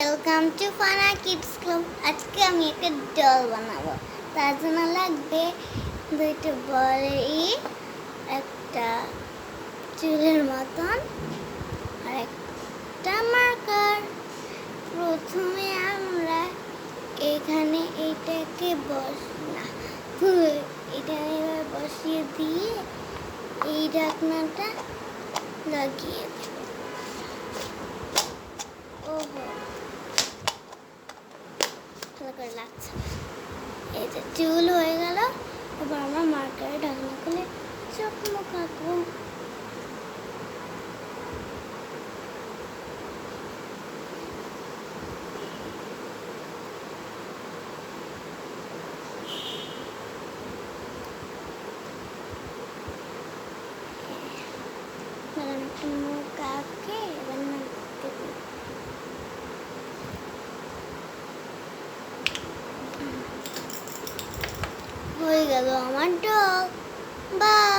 Welcome to Fana kids club আজকে আমি একটা ডল বানাবো। তার জন্য লাগবে দুইটা বড়ি, একটা চুলের মতন, আর একটা মার্কার প্রথমে আমরা এখানে এইটাকে বস না এটা এবার বসিয়ে দিয়ে এই ঢাকনাটা লাগিয়ে দেব। ভালো করে লাগছে। এই চুল হয়ে গেল। এবার আমরা মার্কারে ঢাকনা খুলে আঁকবো। এবার মুখ আঁকে এবার নাচতে দিই। হয়ে গেল আমার ডগ বাই